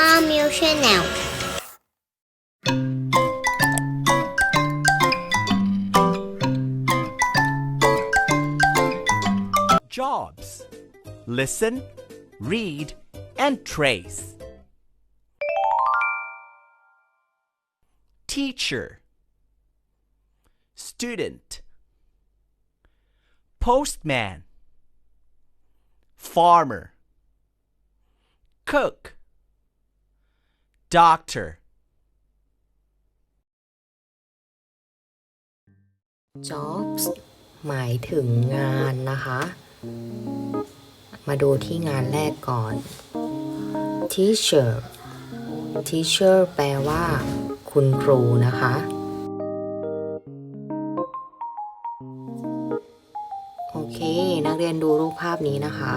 มามิวชแนล Jobs. Listen, read, and trace. Teacher. Student. Postman. Farmer. Cook. Doctor. jobs หมายถึงงานนะคะ มาดูที่งานแรกก่อน teacher teacher แปลว่า คุณครูนะคะ นักเรียนดูรูปภาพนี้นะคะ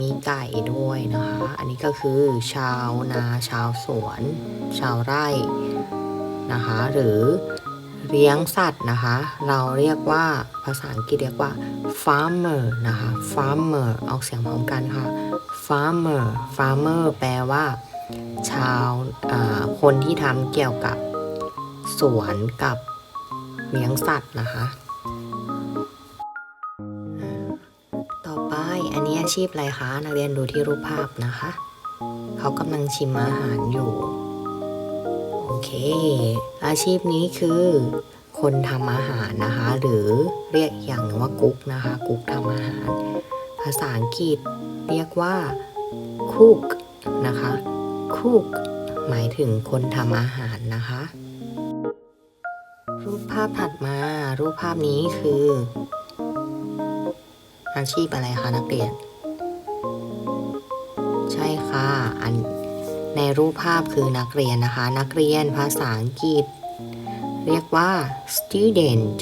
มีไก่ด้วยนะคะ อันนี้ก็คือชาวนาชาวสวน ชาวไร่นะคะ หรือเลี้ยงสัตว์นะคะ เราเรียกว่าภาษาอังกฤษเรียกว่า farmer นะคะ farmer ออกเสียงพร้อมกันค่ะ farmer farmer แปลว่า ชาวคนที่ทำเกี่ยวกับสวนกับเลี้ยงสัตว์นะคะ อันนี้อาชีพอะไรคะ นักเรียนดูที่รูปภาพนะคะ เขากำลังชิมอาหารอยู่ โอเค อาชีพนี้คือคนทำอาหารนะคะ หรือเรียกอย่างหนึ่งว่ากุ๊กนะคะ กุ๊กทำอาหาร ภาษาอังกฤษเรียกว่า cook นะคะ cook หมายถึงคนทำอาหารนะคะ รูปภาพถัดมา รูปภาพนี้คือ อาชีพอะไรคะนักเรียน ช่ค่ะ อันในรูปภาพคือนักเรียนนะคะ นักเรียนภาษาอังกฤษ เรียกว่า student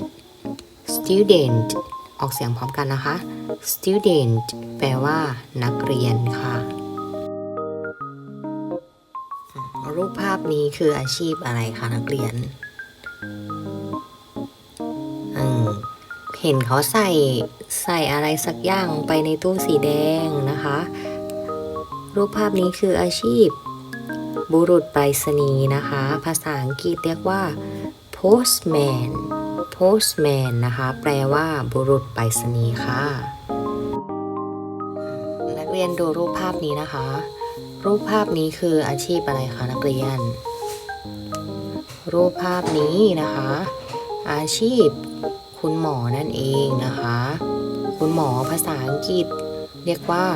student ออกเสียงพร้อมกันนะคะ student แปลว่า นักเรียนค่ะ รูปภาพนี้คืออาชีพอะไรคะนักเรียนเห็นเขาใส่ใส่อะไรสักอย่างไปในตู้สีแดงนะคะ รูปภาพนี้คืออาชีพ บุรุษไปรษณีย์นะคะ ภาษาอังกฤษเรียกว่า postman postman นะคะ แปลว่าบุรุษไปรษณีย์ค่ะ นักเรียนดูรูปภาพนี้นะคะ รูปภาพนี้คืออาชีพอะไรคะนักเรียน รูปภาพนี้นะคะ อาชีพ คุณหมอนั่นเองนะคะ คุณหมอภาษาอังกฤษ เรียกว่า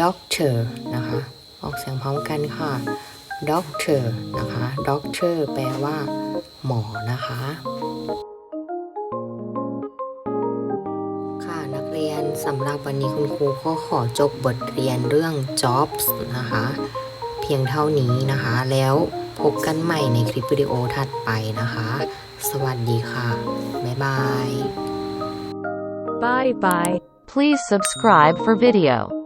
doctor นะคะ ออกเสียงพร้อมกันค่ะ doctor นะคะ doctor แปลว่า หมอนะคะ ค่ะนักเรียนสำหรับวันนี้คุณครูก็ขอจบบทเรียนเรื่อง jobs นะคะ เพียงเท่านี้นะคะ แล้วพบกันใหม่ในคลิปวิดีโอถัดไปนะคะ สวัสดีค่ะ บ๊ายบาย Bye bye. Please subscribe for video.